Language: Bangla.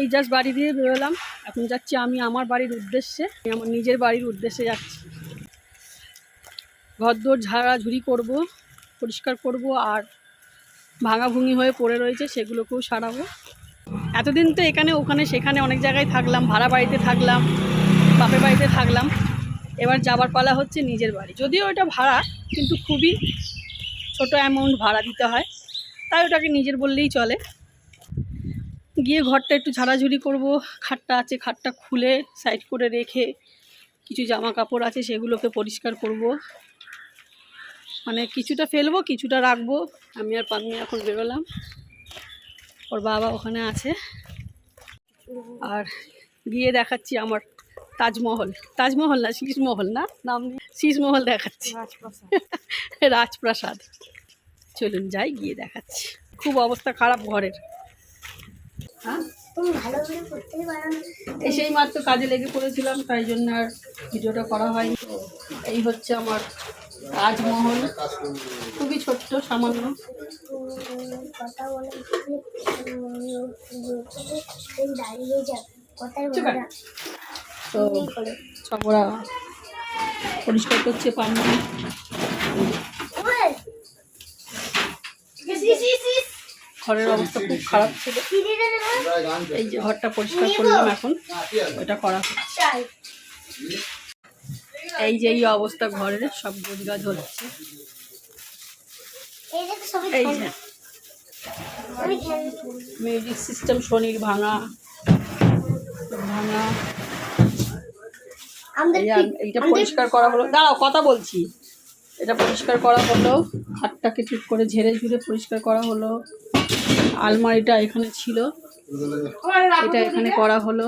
এই জাস্ট বাড়ি দিয়ে বেরোলাম। এখন যাচ্ছি আমি আমার বাড়ির উদ্দেশ্যে। আমি আমার নিজের বাড়ির উদ্দেশ্যে যাচ্ছি। ঘরদোর ঝাড়াঝুড়ি করব, পরিষ্কার করব আর ভাঙাভুঙি হয়ে পড়ে রয়েছে সেগুলোকেও সারাবো। এতদিন তো এখানে, ওখানে, সেখানে অনেক জায়গায় থাকলাম, ভাড়া বাড়িতে থাকলাম, বাপের বাড়িতে থাকলাম। এবার যাবার পালা হচ্ছে নিজের বাড়ি। যদিও এটা ভাড়া, কিন্তু খুবই ছোট অ্যামাউন্ট ভাড়া দিতে হয়। তাই ওটাকে নিজের বললেই চলে। গিয়ে ঘরটা একটু ঝাড়াঝুড়ি করব। খাটটা আছে খাটটা খুলে সাইড করে রেখে কিছু জামা কাপড় আছে সেগুলোকে পরিষ্কার করব। মানে কিছুটা ফেলব কিছুটা রাখব। আমি আর পান্নি এখন বেরোলাম। ওর বাবা ওখানে আছে। আর গিয়ে দেখাচ্ছি আমার তাজমহল। তাজমহল না শীষমহল না? নাম শীষমহল দেখাচ্ছি। রাজপ্রাসাদ। চলুন যাই গিয়ে দেখাচ্ছি। খুব অবস্থা খারাপ ঘরের। হ্যাঁ? এসেই মাত্র কাজে লেগে পড়েছিলাম তাই জন্য আর ভিডিওটা করা হয়নি। এই হচ্ছে আমার তাজমহল খুবই ছোট্ট সামান্য। তো ওরা পরিষ্কার করছে পানি ঘরের অবস্থা খুব খারাপ ছিল? এই যে ঘরটা পরিষ্কার করলাম এখন। ওটা করা এই যে এই অবস্থা ঘরের সব গোজগাজ হচ্ছে। এই। যে। মিউজিক সিস্টেম শনির ভাঙা ভাঙা। এইটা পরিষ্কার করা হলো। দাঁড়াও কথা বলছি। এটা পরিষ্কার করা হলো। হাতটাকে ঠিক করে ঝেড়ে ঝুড়ে পরিষ্কার করা হলো। আলমারিটা এখানে ছিল। এটা এখানে করা হলো।